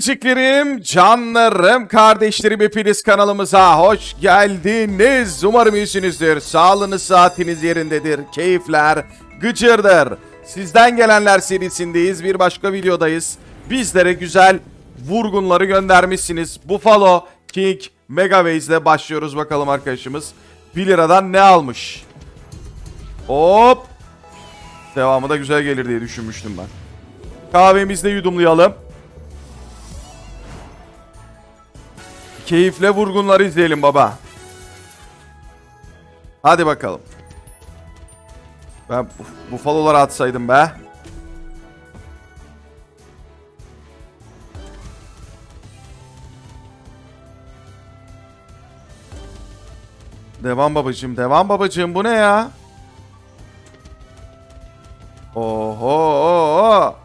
Birliciklerim, canlarım, kardeşlerim hepiniz kanalımıza hoş geldiniz. Umarım iyisinizdir. Sağlığınız, saatiniz yerindedir. Keyifler gıcırdır. Sizden gelenler serisindeyiz. Bir başka videodayız. Bizlere güzel vurgunları göndermişsiniz. Buffalo King Megaways'le başlıyoruz bakalım arkadaşımız. 1 liradan ne almış? Hop. Devamı da güzel gelir diye düşünmüştüm ben. Kahvemizi de yudumlayalım. Keyifle vurgunları izleyelim baba. Hadi bakalım. Ben bu buffaloları atsaydım be. Devam babacığım, devam babacığım. Bu ne ya? Oho!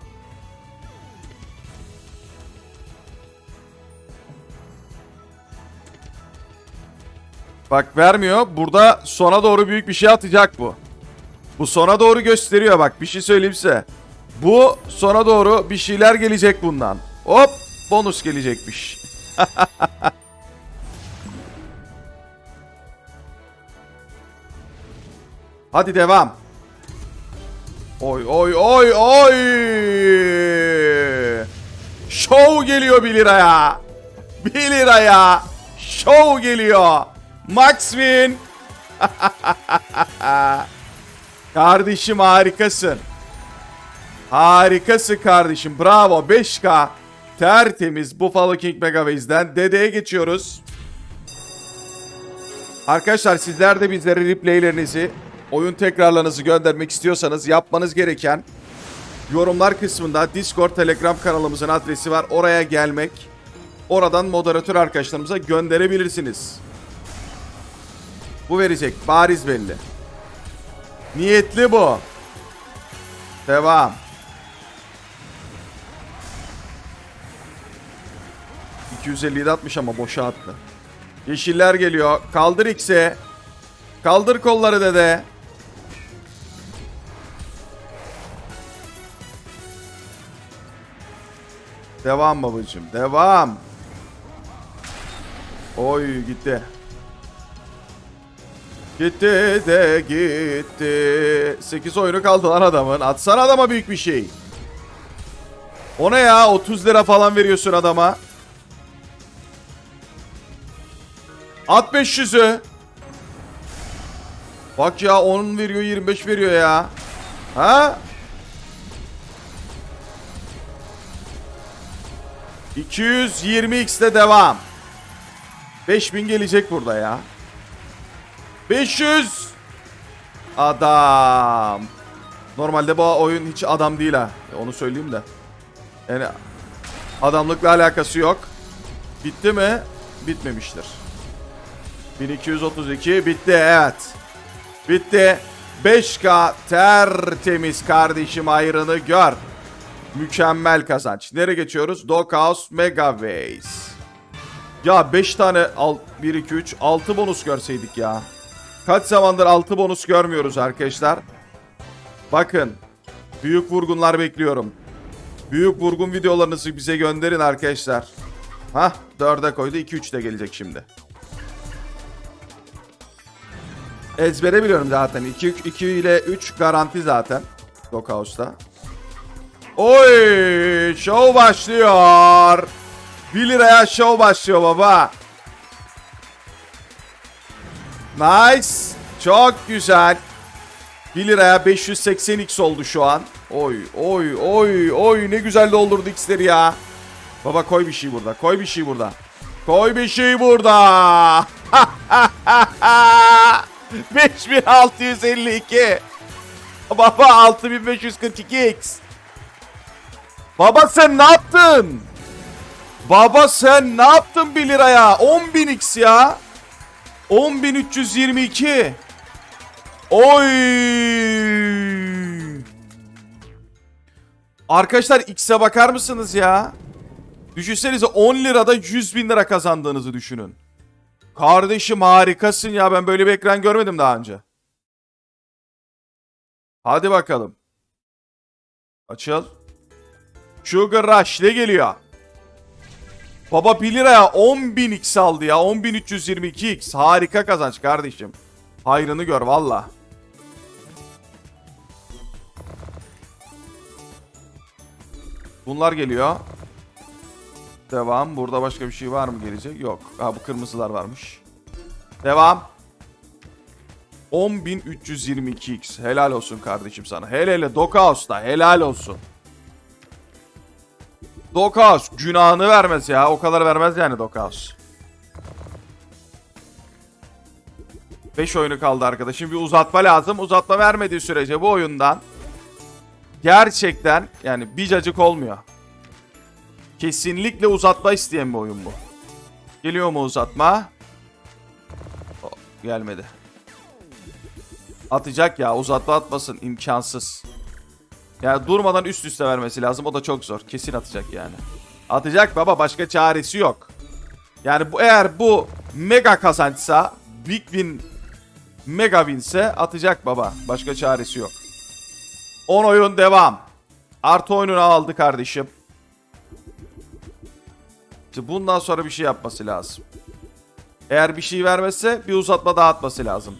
Bak vermiyor. Burada sona doğru büyük bir şey atacak bu. Bu sona doğru gösteriyor bak bir şey söyleyeyim size. Bu sona doğru bir şeyler gelecek bundan. Hop bonus gelecekmiş. Hadi devam. Oy oy oy oy. Show geliyor 1 liraya. 1 liraya. Show geliyor. Max win. kardeşim harikasın. Harikasın kardeşim. Bravo 5K. Tertemiz Buffalo King Megaways'den dedeye geçiyoruz. Arkadaşlar sizler de bizlere replaylerinizi, oyun tekrarlarınızı göndermek istiyorsanız yapmanız gereken yorumlar kısmında Discord, Telegram kanalımızın adresi var. Oraya gelmek, oradan moderatör arkadaşlarımıza gönderebilirsiniz. Bu verecek. Bariz belli. Niyetli bu. Devam. ...257 atmış ama boşa attı. Yeşiller geliyor. Kaldır X'e. Kaldır kolları dede. Devam babacığım. Devam. Oy gitti. Gitti de gitti. 8 oyunu kaldı lan adamın. Atsana adama büyük bir şey. O ne ya? 30 lira falan veriyorsun adama. At 500'ü. Bak ya 10 veriyor 25 veriyor ya. Ha? 220x'te devam. 5000 gelecek burada ya. 500. Adam. Normalde bu oyun hiç adam değil ha. Onu söyleyeyim de. Yani adamlıkla alakası yok. Bitti mi? Bitmemiştir. 1232 bitti evet. Bitti. 5K tertemiz kardeşim ayrını gör. Mükemmel kazanç. Nereye geçiyoruz? Doghouse Megaways. Ya 5 tane al 1 2 3 6 bonus görseydik ya. Kaç zamandır 6 bonus görmüyoruz arkadaşlar. Bakın. Büyük vurgunlar bekliyorum. Büyük vurgun videolarınızı bize gönderin arkadaşlar. Hah 4'e koydu 2-3 de gelecek şimdi. Ezbere biliyorum zaten. 2, 2 ile 3 garanti zaten. Doghouse'da. Oy! Show başlıyor. 1 liraya show başlıyor baba. Nice. Çok güzel. 1 liraya 580x oldu şu an. Oy oy oy oy ne güzel doldurdu x'leri ya. Baba koy bir şey burada. Koy bir şey burada. Koy bir şey burada. 5652. Baba 6542x. Baba sen ne yaptın? Baba sen ne yaptın 1 liraya? 10.000x ya. 10.322. Oy. Arkadaşlar X'e bakar mısınız ya? Düşünsenize 10 lirada 100 bin lira kazandığınızı düşünün. Kardeşim harikasın ya ben böyle bir ekran görmedim daha önce. Hadi bakalım. Açıl. Sugar Rush ne geliyor? Baba 1 liraya 10.000 x aldı ya. 10.322 x. Harika kazanç kardeşim. Hayrını gör valla. Bunlar geliyor. Devam. Burada başka bir şey var mı gelecek? Yok. Ha bu kırmızılar varmış. Devam. 10.322x. Helal olsun kardeşim sana. Hele hele Dokaos'ta helal olsun. Dokaos günahını vermez ya. O kadar vermez yani Dokaos. 5 oyunu kaldı arkadaşım. Bir uzatma lazım. Uzatma vermediği sürece bu oyundan gerçekten yani bir cacık olmuyor. Kesinlikle uzatma isteyen bir oyun bu. Geliyor mu uzatma? O, gelmedi. Atacak ya uzatma atmasın imkansız. Yani durmadan üst üste vermesi lazım o da çok zor. Kesin atacak yani. Atacak baba başka çaresi yok. Yani bu eğer bu mega kazançsa big win mega winse atacak baba. Başka çaresi yok. 10 oyun devam. Artı oyununu aldı kardeşim. İşte bundan sonra bir şey yapması lazım. Eğer bir şey vermezse bir uzatma daha atması lazım.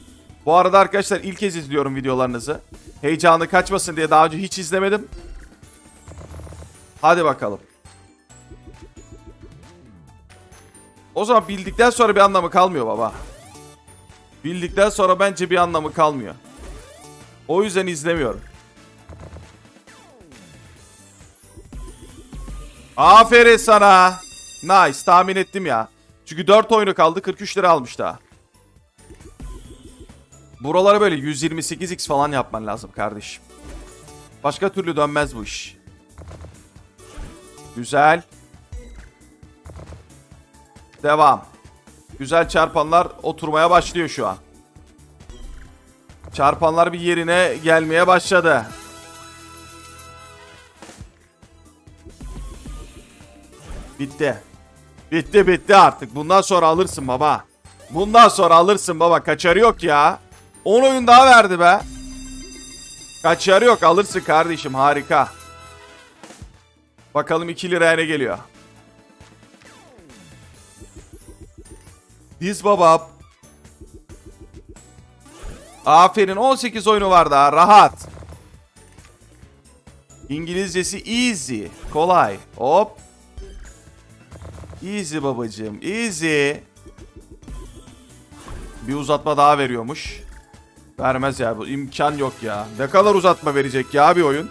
Bu arada arkadaşlar ilk kez izliyorum videolarınızı. Heyecanı kaçmasın diye daha önce hiç izlemedim. Hadi bakalım. O zaman bildikten sonra bir anlamı kalmıyor baba. Bildikten sonra bence bir anlamı kalmıyor. O yüzden izlemiyorum. Aferin sana. Nice tahmin ettim ya. Çünkü 4 oyunu kaldı 43 lira almış daha. Buralara böyle 128x falan yapman lazım kardeşim. Başka türlü dönmez bu iş. Güzel. Devam. Güzel çarpanlar oturmaya başlıyor şu an. Çarpanlar bir yerine gelmeye başladı. Bitti. Bitti bitti artık. Bundan sonra alırsın baba. Bundan sonra alırsın baba. Kaçarı yok ya. 10 oyun daha verdi be. Kaçarı yok. Alırsın kardeşim. Harika. Bakalım 2 liraya ne geliyor. Diz baba. Aferin 18 oyunu var daha. Rahat. İngilizcesi easy. Kolay. Hop. Easy babacığım. Easy. Bir uzatma daha veriyormuş. Vermez ya bu imkan yok ya. Ne kadar uzatma verecek ya bir oyun.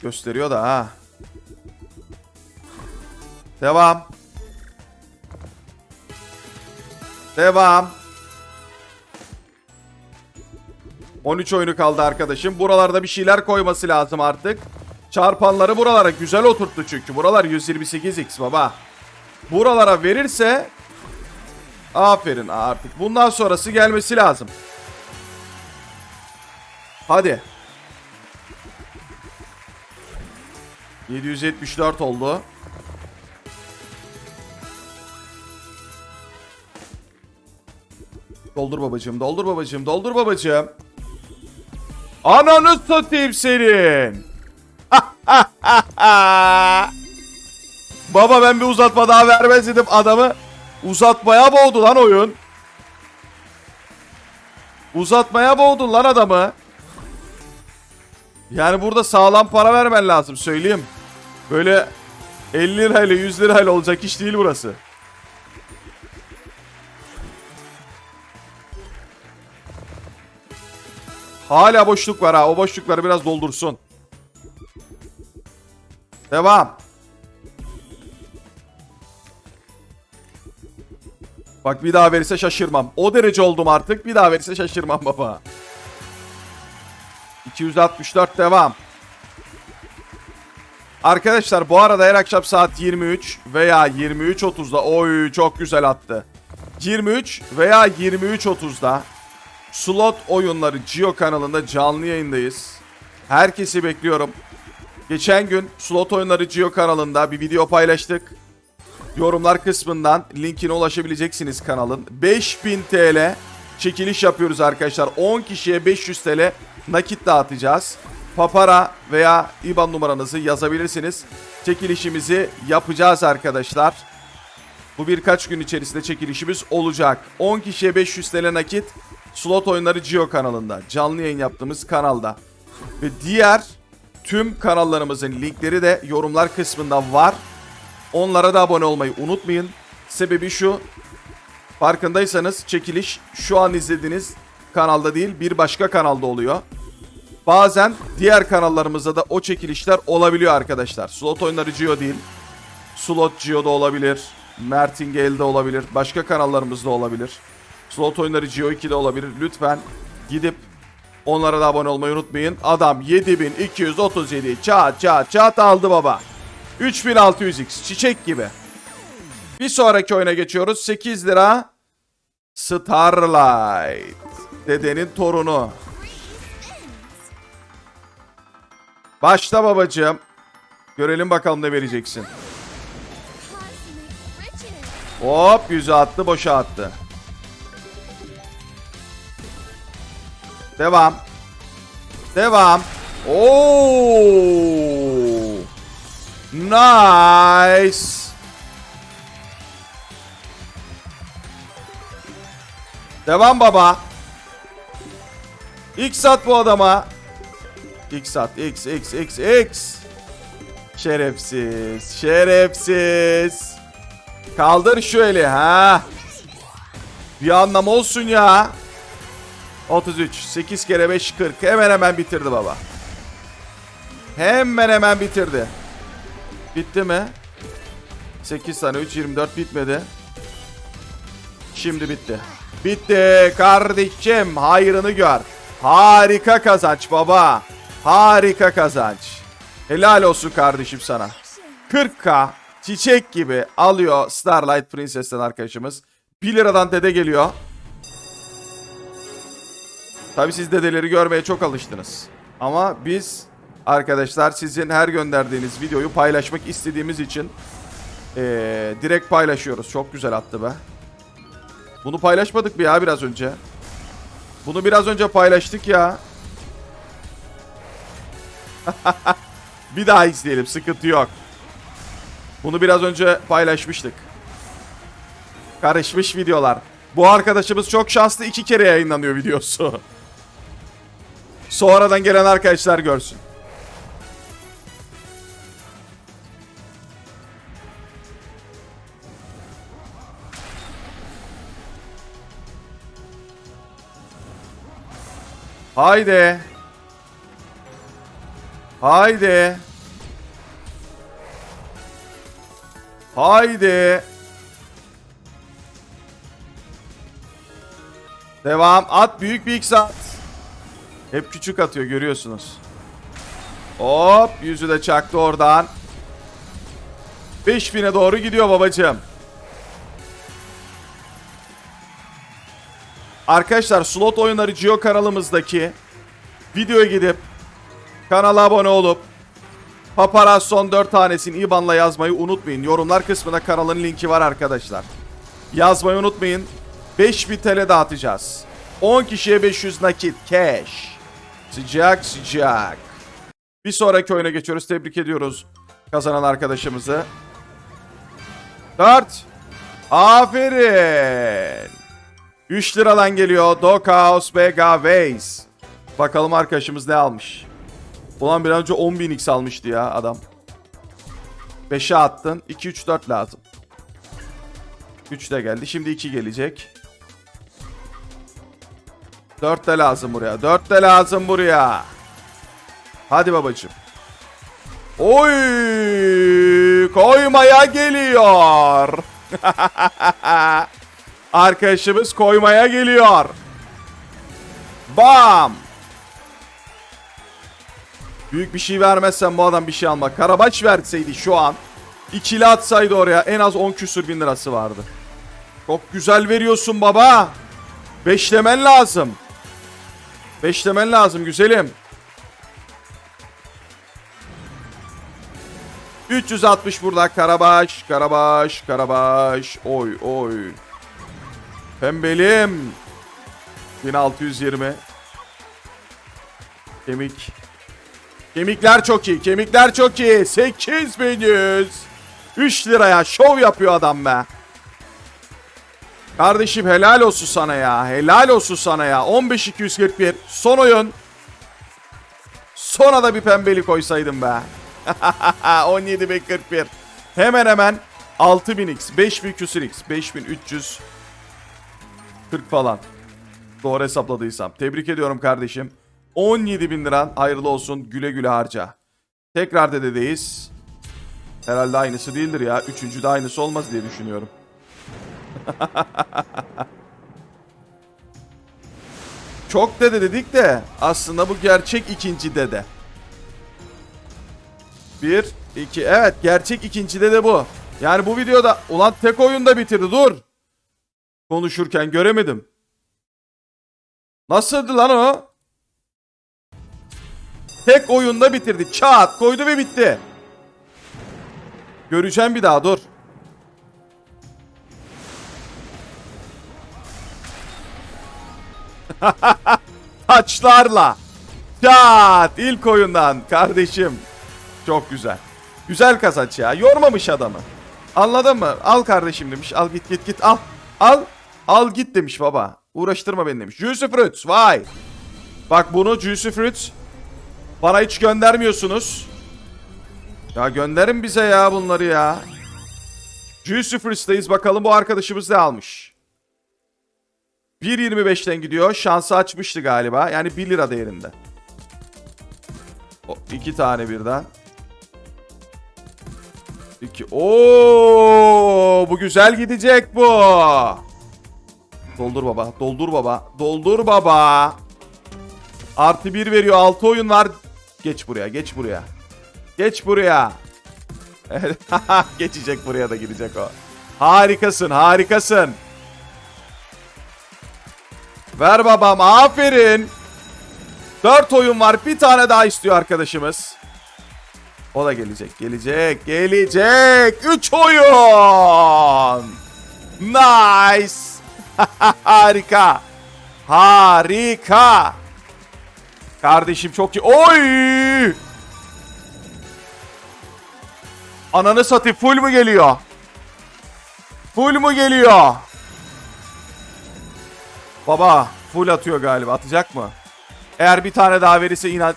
Gösteriyor da ha. Devam. Devam. 13 oyunu kaldı arkadaşım. Buralarda bir şeyler koyması lazım artık. Çarpanları buralara güzel oturttu çünkü. Buralar 128x baba. Buralara verirse aferin artık. Bundan sonrası gelmesi lazım. Hadi. 774 oldu. Doldur babacığım, doldur babacığım, doldur babacığım. Ananı satayım senin. Baba ben bir uzatma daha vermez dedim adamı. Uzatmaya boğdu lan oyun. Uzatmaya boğdun lan adamı. Yani burada sağlam para vermen lazım söyleyeyim. Böyle 50 lirayla 100 lirayla olacak iş değil burası. Hala boşluk var ha. O boşlukları biraz doldursun. Devam. Bak bir daha verirse şaşırmam. O derece oldum artık. Bir daha verirse şaşırmam baba. 264 devam. Arkadaşlar bu arada her akşam saat 23 veya 23.30'da oy çok güzel attı. 23 veya 23.30'da slot oyunları Geo kanalında canlı yayındayız. Herkesi bekliyorum. Geçen gün slot oyunları Geo kanalında bir video paylaştık. Yorumlar kısmından linkine ulaşabileceksiniz kanalın. 5000 TL çekiliş yapıyoruz arkadaşlar. 10 kişiye 500 TL nakit dağıtacağız. Papara veya IBAN numaranızı yazabilirsiniz. Çekilişimizi yapacağız arkadaşlar. Bu birkaç gün içerisinde çekilişimiz olacak. 10 kişiye 500 TL nakit Slot Oyunları Geo kanalında. Canlı yayın yaptığımız kanalda. Ve diğer tüm kanallarımızın linkleri de yorumlar kısmında var. Onlara da abone olmayı unutmayın. Sebebi şu. Farkındaysanız çekiliş şu an izlediğiniz kanalda değil bir başka kanalda oluyor. Bazen diğer kanallarımızda da o çekilişler olabiliyor arkadaşlar. Slot oyunları Geo değil. Slot Geo'da olabilir. Mertingale'de olabilir. Başka kanallarımızda olabilir. Slot oyunları Geo 2'de olabilir. Lütfen gidip onlara da abone olmayı unutmayın. Adam 7237 çat çat çat aldı baba. 3600x çiçek gibi. Bir sonraki oyuna geçiyoruz. 8 lira Starlight. Dedenin torunu. Başla babacığım. Görelim bakalım ne vereceksin. Hop yüzü attı boşa attı. Devam. Devam. Oo! Nice. Devam baba. X at bu adama. X at. X, X, X, X. Şerefsiz. Şerefsiz. Kaldır şu eli ha. Bir anlam olsun ya. 33. 8 kere 5 40. Hemen hemen bitirdi baba. Hemen hemen bitirdi. Bitti mi? 8 tane 3 24 bitmedi. Şimdi bitti. Bitti kardeşim. Hayrını gör. Harika kazanç baba. Harika kazanç. Helal olsun kardeşim sana. 40k çiçek gibi alıyor Starlight Princess'ten arkadaşımız. 1 liradan dede geliyor. Tabi siz dedeleri görmeye çok alıştınız. Ama biz arkadaşlar sizin her gönderdiğiniz videoyu paylaşmak istediğimiz için eee, direkt paylaşıyoruz. Çok güzel attı be. Bunu paylaşmadık mı ya biraz önce? Bunu biraz önce paylaştık ya. Bir daha izleyelim sıkıntı yok. Bunu biraz önce paylaşmıştık. Karışmış videolar. Bu arkadaşımız çok şanslı iki kere yayınlanıyor videosu. Sonradan gelen arkadaşlar görsün. Haydi. Haydi. Haydi. Devam. At büyük bir X at. Hep küçük atıyor görüyorsunuz. Hop yüzü de çaktı oradan. 5000'e doğru gidiyor babacığım. Arkadaşlar slot oyunları Geo kanalımızdaki videoya gidip kanala abone olup Paparaz son 4 tanesini IBAN'la yazmayı unutmayın. Yorumlar kısmına kanalın linki var arkadaşlar. Yazmayı unutmayın. 5000 TL dağıtacağız. 10 kişiye 500 nakit cash. Sıcak sıcak. Bir sonraki oyuna geçiyoruz. Tebrik ediyoruz kazanan arkadaşımızı. 4. Aferin. 3 liradan geliyor. Doghouse Vega Ways. Bakalım arkadaşımız ne almış. Ulan bir önce 10.000 x almıştı ya adam. 5'e attın. 2, 3, 4 lazım. 3 de geldi. Şimdi 2 gelecek. 4 de lazım buraya. 4 de lazım buraya. Hadi babacım. Oy! Koymaya geliyor. Arkadaşımız koymaya geliyor. Bam! Büyük bir şey vermezsen bu adam bir şey alma. Karabaş verseydi şu an ikili atsaydı oraya en az 10 küsür bin lirası vardı. Çok güzel veriyorsun baba. Beşlemen lazım. Beşlemen lazım güzelim. 360 burada Karabaş, Karabaş, Karabaş. Oy oy. Pembelim. 1620. Kemik. Kemikler çok iyi. Kemikler çok iyi. 8100. 3 liraya şov yapıyor adam be. Kardeşim helal olsun sana ya. Helal olsun sana ya. 15241. Son oyun. Sona da bir pembeli koysaydım be. 17041. Hemen hemen 6000x, 5000 küsür x, 5340 falan. Doğru hesapladıysam. Tebrik ediyorum kardeşim. 17 bin liran hayırlı olsun güle güle harca. Tekrar dededeyiz. Herhalde aynısı değildir ya. Üçüncü de aynısı olmaz diye düşünüyorum. Çok dede dedik de aslında bu gerçek ikinci dede. Bir, iki. Evet gerçek ikinci dede bu. Yani bu videoda ulan tek oyunda bitirdi dur. Konuşurken göremedim. Nasıldı lan o? Tek oyunda bitirdi. Çat koydu ve bitti. Göreceğim bir daha dur. Taçlarla. Çat ilk oyundan kardeşim. Çok güzel. Güzel kazanç ya. Yormamış adamı. Anladın mı? Al kardeşim demiş. Al git git git al. Al. Al git demiş baba. Uğraştırma beni demiş. Juicy Fruits. Vay. Bak bunu Juicy Fruits. Bana hiç göndermiyorsunuz. Ya gönderin bize ya bunları ya. Juicy Fruits'teyiz. Bakalım bu arkadaşımız ne almış. 1.25'ten gidiyor. Şansı açmıştı galiba. Yani 1 lira değerinde. O, iki tane birden. İki. Oo, bu güzel gidecek bu. Doldur baba. Doldur baba. Doldur baba. Artı bir veriyor. Altı oyun var. Geç buraya. Geç buraya. Geç buraya. Geçecek buraya da gidecek o. Harikasın. Harikasın. Ver babam. Aferin. Dört oyun var. Bir tane daha istiyor arkadaşımız. O da gelecek. Gelecek. Gelecek. Üç oyun. Nice. Harika. Harika. Kardeşim çok iyi. Oy! Ananı satayım. Full mu geliyor? Full mu geliyor? Baba full atıyor galiba. Atacak mı? Eğer bir tane daha verirse inat.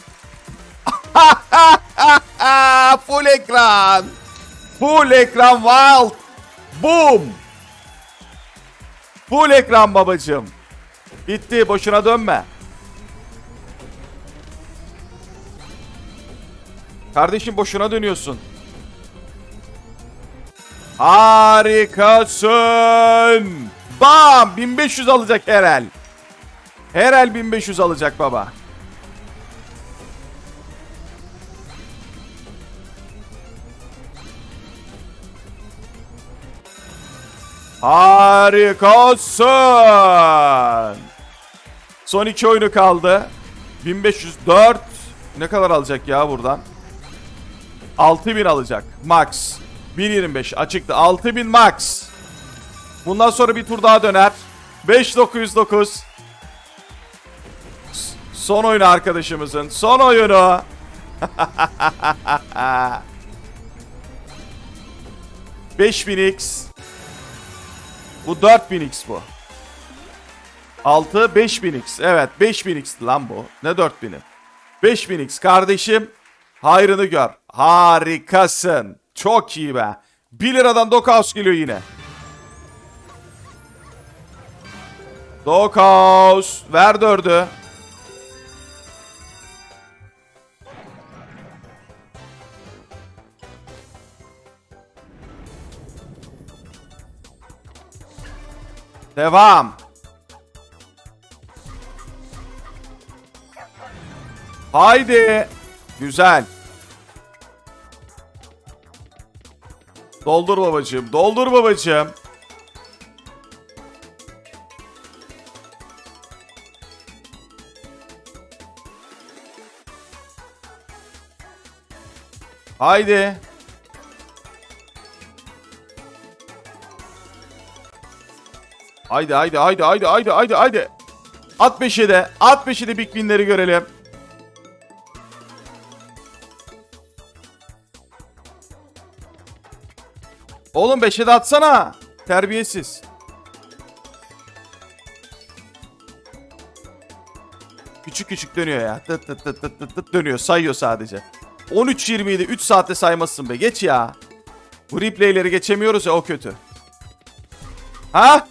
full ekran. Full ekran wild. Boom. Full ekran babacığım. Bitti boşuna dönme. Kardeşim boşuna dönüyorsun. Harikasın. Bam 1500 alacak Herel. Herel 1500 alacak baba. Harikasın. Son iki oyunu kaldı. 1504. Ne kadar alacak ya buradan? 6000 alacak. Max. 1.25 açıktı. 6000 max. Bundan sonra bir tur daha döner. 5909. S- Son oyunu arkadaşımızın. Son oyunu. ...5000 x. Bu 4000x bu. 6 5000x. Evet 5000x lan bu. Ne 4000'i? 5000x kardeşim. Hayrını gör. Harikasın. Çok iyi be. 1 liradan Dokaus geliyor yine. Dokaus. Ver dördü. Devam. Haydi. Güzel. Doldur babacığım. Doldur babacığım. Haydi. Haydi haydi haydi haydi haydi haydi haydi. At beşi de. At beşi de Big Win'leri görelim. Oğlum beşe de atsana. Terbiyesiz. Küçük küçük dönüyor ya. Tıt tıt tıt tıt tıt tıt dönüyor. Sayıyor sadece. 13.27 3 saatte saymasın be. Geç ya. Bu replayleri geçemiyoruz ya o kötü. Ha?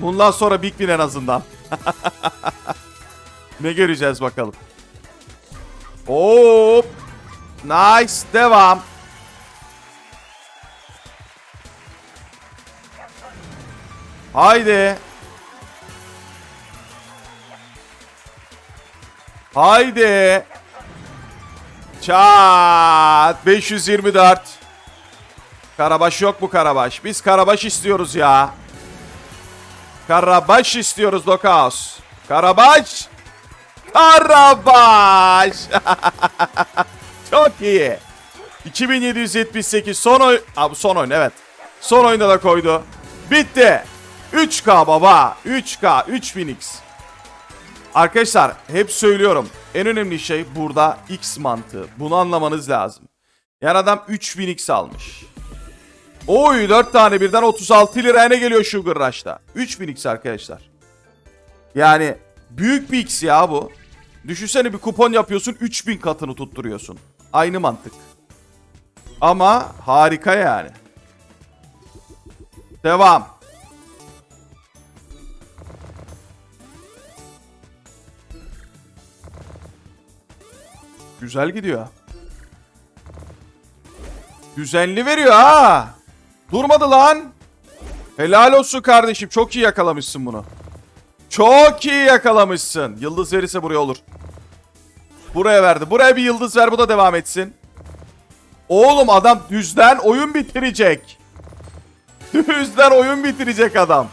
Bundan sonra Big Win en azından. ne göreceğiz bakalım. Hop. Nice. Devam. Haydi. Haydi. Çat. 524. Karabaş yok bu Karabaş. Biz Karabaş istiyoruz ya. Karabaş istiyoruz Dokaos. Karabaş. Karabaş. Çok iyi. 2778 son oy... Abi son oyun evet. Son oyunda da koydu. Bitti. 3K baba. 3K. 3000x. Arkadaşlar hep söylüyorum. En önemli şey burada X mantığı. Bunu anlamanız lazım. Yani adam 3000x almış. Oy 4 tane birden 36 liraya ne geliyor Sugar Rush'ta? 3000x arkadaşlar. Yani büyük bir x ya bu. Düşünsene bir kupon yapıyorsun 3000 katını tutturuyorsun. Aynı mantık. Ama harika yani. Devam. Güzel gidiyor. Düzenli veriyor ha. Durmadı lan. Helal olsun kardeşim. Çok iyi yakalamışsın bunu. Çok iyi yakalamışsın. Yıldız verirse buraya olur. Buraya verdi. Buraya bir yıldız ver bu da devam etsin. Oğlum adam düzden oyun bitirecek. Düzden oyun bitirecek adam.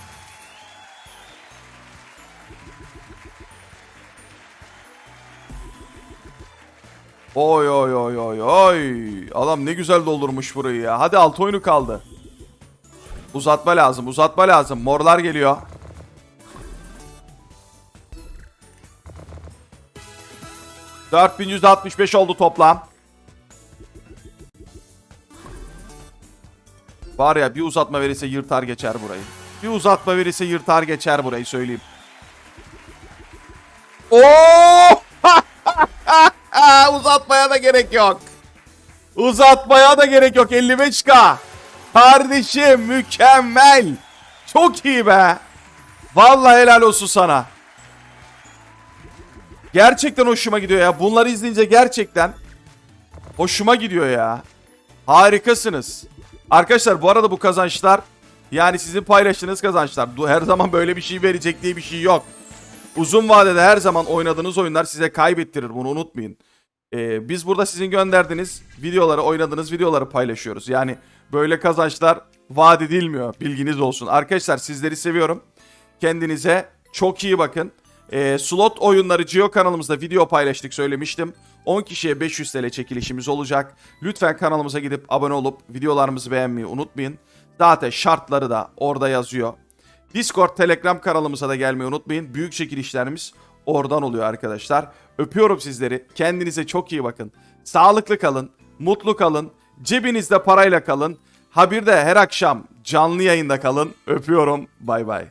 Oy oy oy oy oy. Adam ne güzel doldurmuş burayı ya. Hadi alt oyunu kaldı. Uzatma lazım uzatma lazım. Morlar geliyor. ...4165 oldu toplam. Var ya bir uzatma verirse yırtar geçer burayı. Bir uzatma verirse yırtar geçer burayı söyleyeyim. Oo! Uzatmaya da gerek yok. Uzatmaya da gerek yok 55k. Kardeşim mükemmel. Çok iyi be. Vallahi helal olsun sana. Gerçekten hoşuma gidiyor ya. Bunları izleyince gerçekten hoşuma gidiyor ya. Harikasınız. Arkadaşlar bu arada bu kazançlar yani sizin paylaştığınız kazançlar. Her zaman böyle bir şey verecek diye bir şey yok. Uzun vadede her zaman oynadığınız oyunlar size kaybettirir. Bunu unutmayın. Ee, biz burada sizin gönderdiğiniz videoları, oynadığınız videoları paylaşıyoruz. Yani böyle kazançlar vaat edilmiyor. Bilginiz olsun. Arkadaşlar sizleri seviyorum. Kendinize çok iyi bakın. Ee, slot oyunları Geo kanalımızda video paylaştık söylemiştim. 10 kişiye 500 TL çekilişimiz olacak. Lütfen kanalımıza gidip abone olup videolarımızı beğenmeyi unutmayın. Zaten şartları da orada yazıyor. Discord, Telegram kanalımıza da gelmeyi unutmayın. Büyük çekilişlerimiz oradan oluyor arkadaşlar. Öpüyorum sizleri. Kendinize çok iyi bakın. Sağlıklı kalın, mutlu kalın, cebinizde parayla kalın. Ha bir de her akşam canlı yayında kalın. Öpüyorum. Bay bay.